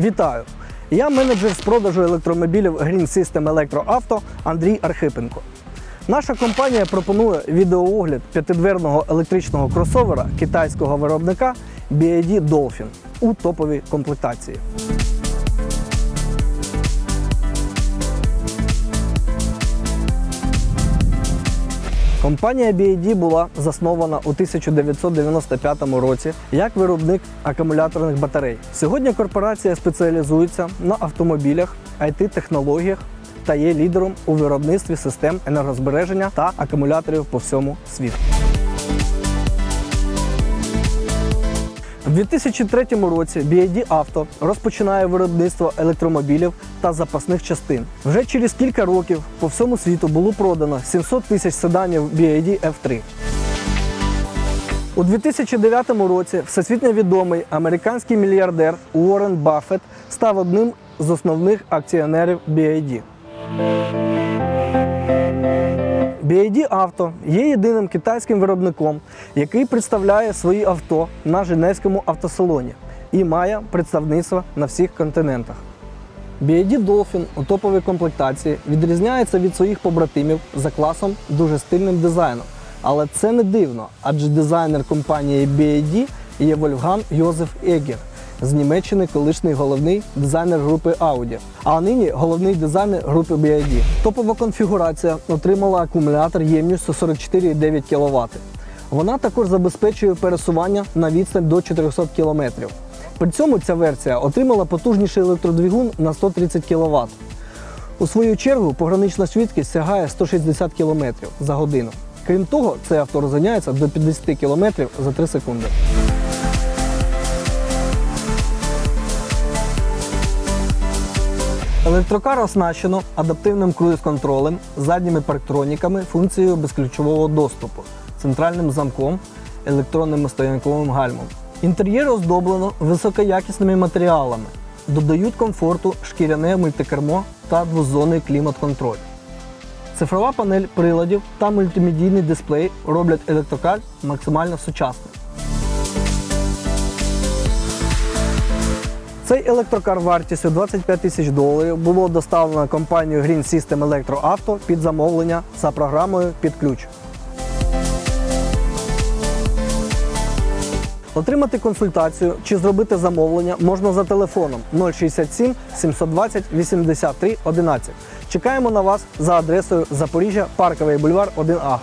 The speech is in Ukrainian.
Вітаю! Я менеджер з продажу електромобілів Green System Електроавто Андрій Архипенко. Наша компанія пропонує відеоогляд п'ятидверного електричного кросовера китайського виробника BID Dolphin у топовій комплектації. Компанія BYD була заснована у 1995 році як виробник акумуляторних батарей. Сьогодні корпорація спеціалізується на автомобілях, IT-технологіях та є лідером у виробництві систем енергозбереження та акумуляторів по всьому світу. У 2003 році BYD Auto розпочинає виробництво електромобілів та запасних частин. Вже через кілька років по всьому світу було продано 700 тисяч седанів BYD F3. У 2009 році всесвітньо відомий американський мільярдер Уоррен Баффет став одним з основних акціонерів BYD. BYD Auto є єдиним китайським виробником, який представляє свої авто на Женевському автосалоні і має представництво на всіх континентах. BYD Dolphin у топовій комплектації відрізняється від своїх побратимів за класом дуже стильним дизайном. Але це не дивно, адже дизайнер компанії BYD є Вольфган Йозеф Егер з Німеччини, колишній головний дизайнер групи Audi, а нині головний дизайнер групи BYD. Топова конфігурація отримала акумулятор ємністю 44,9 кВт. Вона також забезпечує пересування на відстань до 400 км. При цьому ця версія отримала потужніший електродвигун на 130 кВт. У свою чергу погранична швидкість сягає 160 км за годину. Крім того, цей авто розганяється до 50 км за 3 секунди. Електрокар оснащено адаптивним круїз-контролем, задніми парктроніками, функцією безключового доступу, центральним замком, електронним стоянковим гальмом. Інтер'єр оздоблено високоякісними матеріалами, додають комфорту шкіряне мультикермо та двозонний клімат-контроль. Цифрова панель приладів та мультимедійний дисплей роблять електрокар максимально сучасним. Цей електрокар вартістю 25 тисяч доларів було доставлено компанією Green System Electro Auto під замовлення за програмою під ключ. Отримати консультацію чи зробити замовлення можна за телефоном 067 720 83 11. Чекаємо на вас за адресою Запоріжжя, Парковий бульвар 1А.